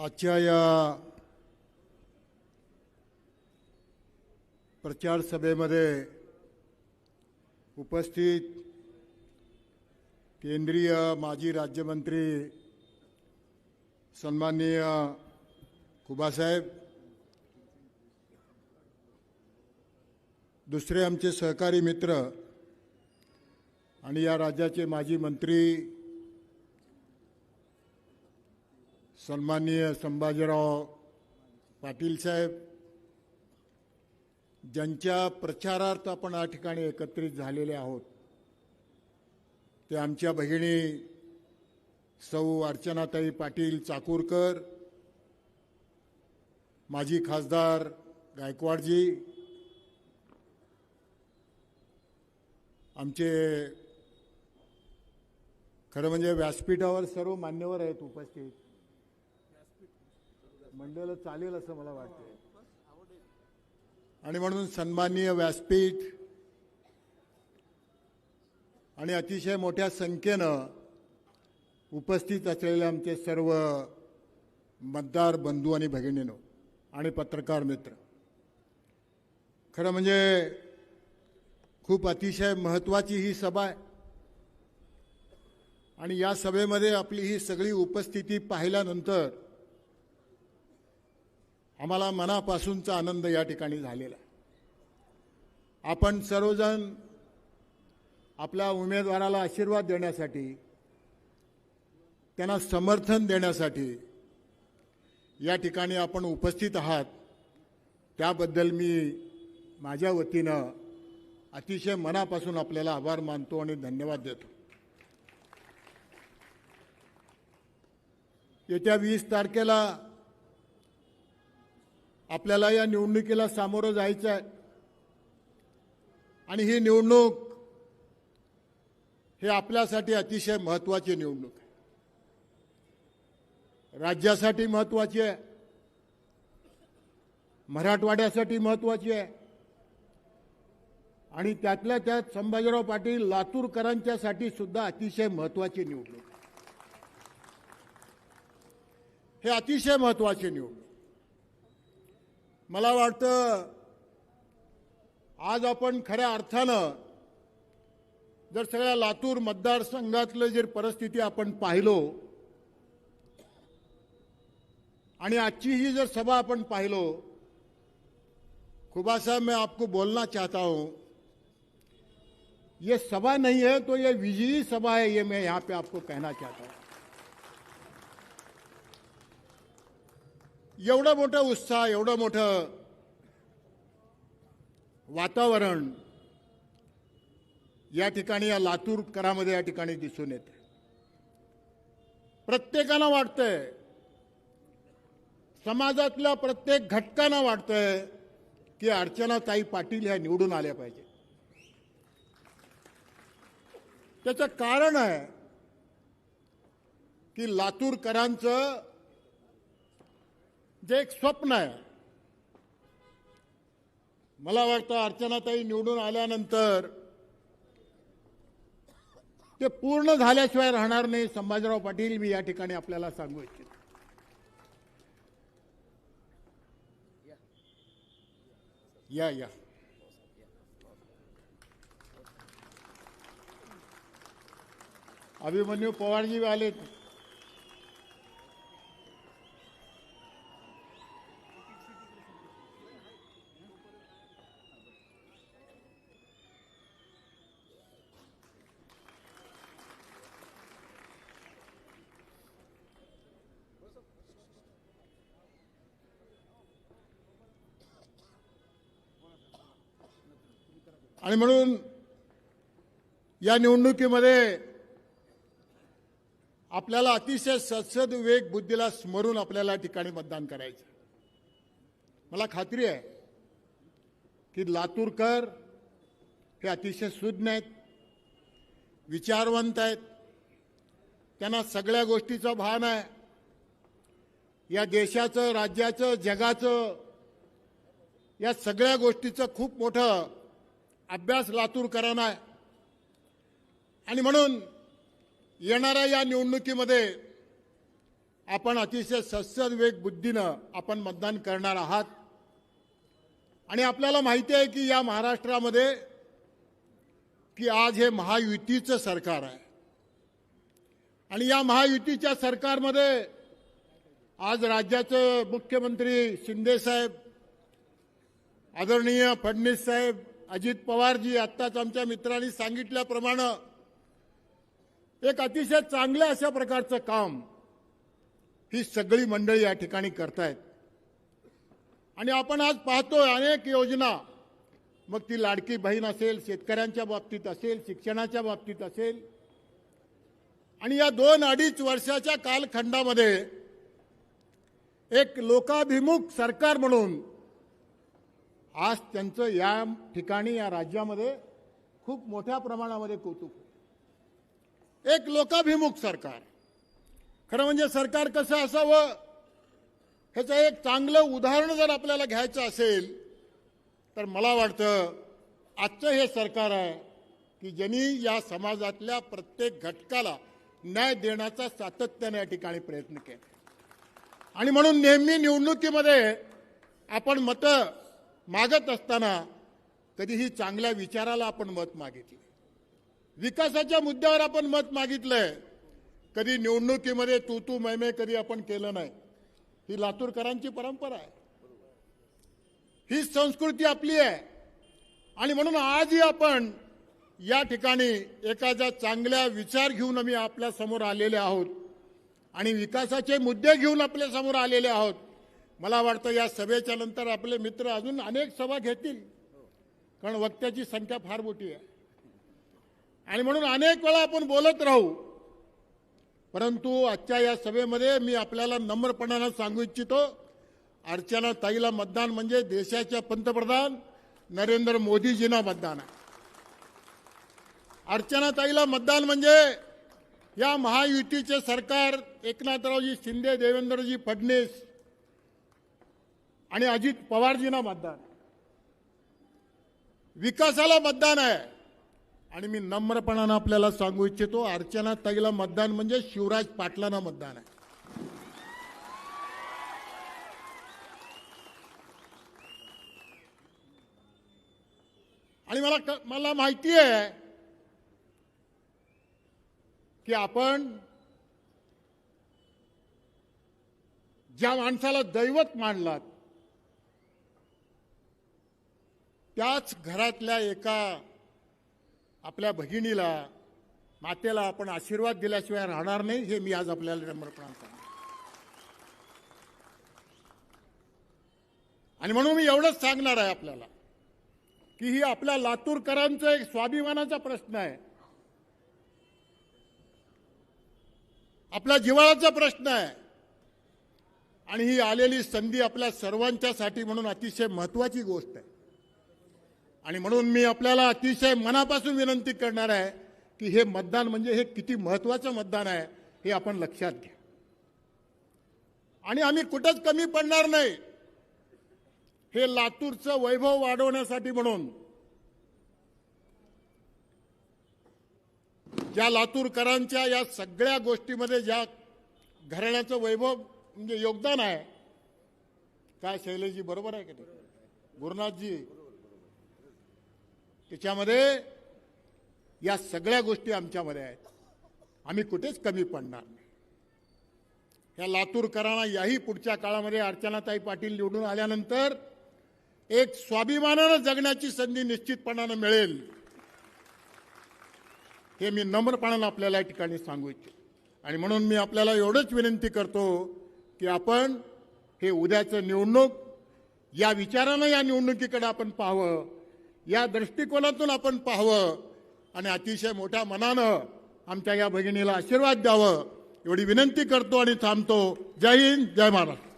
आजच्या या प्रचार सभेमध्ये उपस्थित केंद्रीय माजी राज्यमंत्री सन्माननीय कुबासाहेब दुसरे आमचे सहकारी मित्र आणि या राज्याचे माजी मंत्री सन्माननीय संभाजीराव पाटील साहेब ज्यांच्या प्रचारार्थ आपण या ठिकाणी एकत्रित झालेले आहोत ते आमच्या भगिनी सौ अर्चनाताई पाटील चाकूरकर माजी खासदार गायकवाडजी आमचे खरं म्हणजे व्यासपीठावर सर्व मान्यवर आहेत उपस्थित. मंडळ चालेल असं मला वाटतं आणि म्हणून सन्माननीय व्यासपीठ आणि अतिशय मोठ्या संख्येनं उपस्थित असलेले आमचे सर्व मतदार बंधू आणि भगिनीनो आणि पत्रकार मित्र. खरं म्हणजे खूप अतिशय महत्त्वाची ही सभा आहे. आणि या सभेमध्ये आपली ही सगळी उपस्थिती पाहिल्यानंतर आम्हाला मनापासूनचा आनंद या ठिकाणी झालेला आपण सर्वजण आपल्या उमेदवाराला आशीर्वाद देण्यासाठी त्यांना समर्थन देण्यासाठी या ठिकाणी आपण उपस्थित आहात. त्याबद्दल मी माझ्या वतीनं अतिशय मनापासून आपल्याला आभार मानतो आणि धन्यवाद देतो. येत्या वीस तारखेला आपल्याला या निवडणुकीला सामोरं जायचं आहे. आणि ही निवडणूक हे आपल्यासाठी अतिशय महत्वाची निवडणूक आहे. राज्यासाठी महत्त्वाची आहे. मराठवाड्यासाठी महत्वाची आहे. आणि त्यातल्या त्यात संभाजीराव पाटील लातूरकरांच्यासाठी सुद्धा अतिशय महत्त्वाची निवडणूक हे अतिशय महत्वाची निवडणूक मला वाटतं आज आपण खऱ्या अर्थानं जर सगळ्या लातूर मतदारसंघातलं जर परिस्थिती आपण पाहिलो आणि आजची ही जर सभा आपण पाहिलो खुबा साहब मैं आपको बोलना चाहता हूं ये सभा नहीं है तो ये विजयी सभा है ये मैं यहां पे आपको कहना चाहता हूं। एवढं मोठं उत्साह एवढं मोठं वातावरण या ठिकाणी या लातूरकरामध्ये या ठिकाणी दिसून येते. प्रत्येकाला वाटतंय समाजातल्या प्रत्येक घटकांना वाटतंय की अर्चनाताई पाटील ह्या निवडून आल्या पाहिजे. त्याचं कारण आहे की लातूरकरांचं जे एक स्वप्न आहे. मला वाटतं अर्चनाताई निवडून आल्यानंतर ते पूर्ण झाल्याशिवाय राहणार नाही. संभाजीराव पाटील मी या ठिकाणी आपल्याला सांगू इच्छितो. या या. अभिमन्यू पवारजी आले आणि म्हणून या निवडणुकीमध्ये आपल्याला अतिशय सत्सद विवेक बुद्धीला स्मरून आपल्याला ठिकाणी मतदान करायचं. मला खात्री आहे की लातूरकर हे अतिशय सुज्ञ आहेत विचारवंत आहेत. त्यांना सगळ्या गोष्टीचं भान आहे. या देशाचं राज्याचं जगाचं या सगळ्या गोष्टीचं खूप मोठं अभ्यास लातूरकरांना आहे आणि म्हणून येणाऱ्या या निवडणुकीमध्ये आपण अतिशय सत्सदवेग बुद्धीनं आपण मतदान करणार आहात. आणि आपल्याला माहिती आहे की या महाराष्ट्रामध्ये की आज हे महायुतीचं सरकार आहे. आणि या महायुतीच्या सरकारमध्ये आज राज्याचे मुख्यमंत्री शिंदेसाहेब आदरणीय फडणवीस साहेब अजित पवारजी आत्ताच आमच्या मित्रांनी सांगितल्याप्रमाणे एक अतिशय चांगल्या अशा प्रकारचं काम ही सगळी मंडळी या ठिकाणी करतायत. आणि आपण आज पाहतोय अनेक योजना. मग ती लाडकी बहीण असेल शेतकऱ्यांच्या बाबतीत असेल शिक्षणाच्या बाबतीत असेल. आणि या दोन अडीच वर्षाच्या कालखंडामध्ये एक लोकाभिमुख सरकार म्हणून आज त्यांचं या ठिकाणी या राज्यामध्ये खूप मोठ्या प्रमाणामध्ये कौतुक एक लोकाभिमुख सरकार. खरं म्हणजे सरकार कसं असावं ह्याचं एक चांगलं उदाहरण जर आपल्याला घ्यायचं असेल तर मला वाटतं आजचं हे सरकार आहे की ज्यांनी या समाजातल्या प्रत्येक घटकाला न्याय देण्याचा सातत्याने या ठिकाणी प्रयत्न केला. आणि म्हणून नेहमी निवडणुकीमध्ये आपण मतं मागत असताना कधीही चांगल्या विचाराला आपण मत मागितले. विकासाच्या मुद्द्यावर आपण मत मागितलंय. कधी निवडणुकीमध्ये तू तू मैमे कधी आपण केलं नाही. ही लातूरकरांची परंपरा आहे. ही संस्कृती आपली आहे. आणि म्हणून आजही आपण या ठिकाणी एखाद्या चांगल्या विचार घेऊन आम्ही आपल्यासमोर आलेले आहोत. आणि विकासाचे मुद्दे घेऊन आपल्यासमोर आलेले आहोत. मला वाटतं या सभेच्या नंतर आपले मित्र अजून अनेक सभा घेतील. कारण वक्त्याची संख्या फार मोठी आहे. आणि म्हणून अनेक वेळा आपण बोलत राहू. परंतु आजच्या या सभेमध्ये मी आपल्याला नम्रपणानं सांगू इच्छितो अर्चना ताईला मतदान म्हणजे देशाच्या पंतप्रधान नरेंद्र मोदीजींना मतदान आहे. अर्चना ताईला मतदान म्हणजे या महायुतीचे सरकार एकनाथरावजी शिंदे देवेंद्रजी फडणवीस आणि अजित पवारजींना मतदान. विकासाला मतदान आहे. आणि मी नम्रपणानं आपल्याला सांगू इच्छितो अर्चना ताईला मतदान म्हणजे शिवराज पाटलांना मतदान आहे. आणि मला मला माहिती आहे की आपण ज्या माणसाला दैवत मानलात त्याच घरातल्या एका आपल्या भगिनीला मातेला आपण आशीर्वाद दिल्याशिवाय राहणार नाही हे मी आज आपल्याला नम्रपणाने सांगतो आणि म्हणून मी एवढंच सांगणार आहे आपल्याला की ही आपल्या लातूरकरांचा एक स्वाभिमानाचा प्रश्न आहे. आपल्या जिवाळाचा प्रश्न आहे. आणि ही आलेली संधी आपल्या सर्वांच्यासाठी म्हणून अतिशय महत्वाची गोष्ट आहे. आणि म्हणून मी आपल्याला अतिशय मनापासून विनंती करणार आहे की हे मतदान म्हणजे हे किती महत्त्वाचं मतदान आहे हे आपण लक्षात घ्या. आणि आम्ही कुठंच कमी पडणार नाही. हे लातूरचं वैभव वाढवण्यासाठी म्हणून ज्या लातूरकरांच्या या सगळ्या गोष्टीमध्ये ज्या घराण्याचं वैभव म्हणजे योगदान आहे काय शैलेशजी बरोबर आहे का ते गुरुनाथजी त्याच्यामध्ये या सगळ्या गोष्टी आमच्यामध्ये आहेत. आम्ही कुठेच कमी पडणार नाही. या लातूरकरांना याही पुढच्या काळामध्ये अर्चनाताई पाटील निवडून आल्यानंतर एक स्वाभिमानानं जगण्याची संधी निश्चितपणानं मिळेल. हे मी नम्रपणानं आपल्याला या ठिकाणी सांगू इच्छितो. आणि म्हणून मी आपल्याला एवढंच विनंती करतो की आपण हे उद्याचं निवडणूक या विचारानं या निवडणुकीकडे आपण पाहावं. या दृष्टिकोनातून आपण पाहावं आणि अतिशय मोठ्या मनानं आमच्या या भगिनीला आशीर्वाद द्यावं एवढी विनंती करतो आणि थांबतो. जय हिंद जय महाराष्ट्र.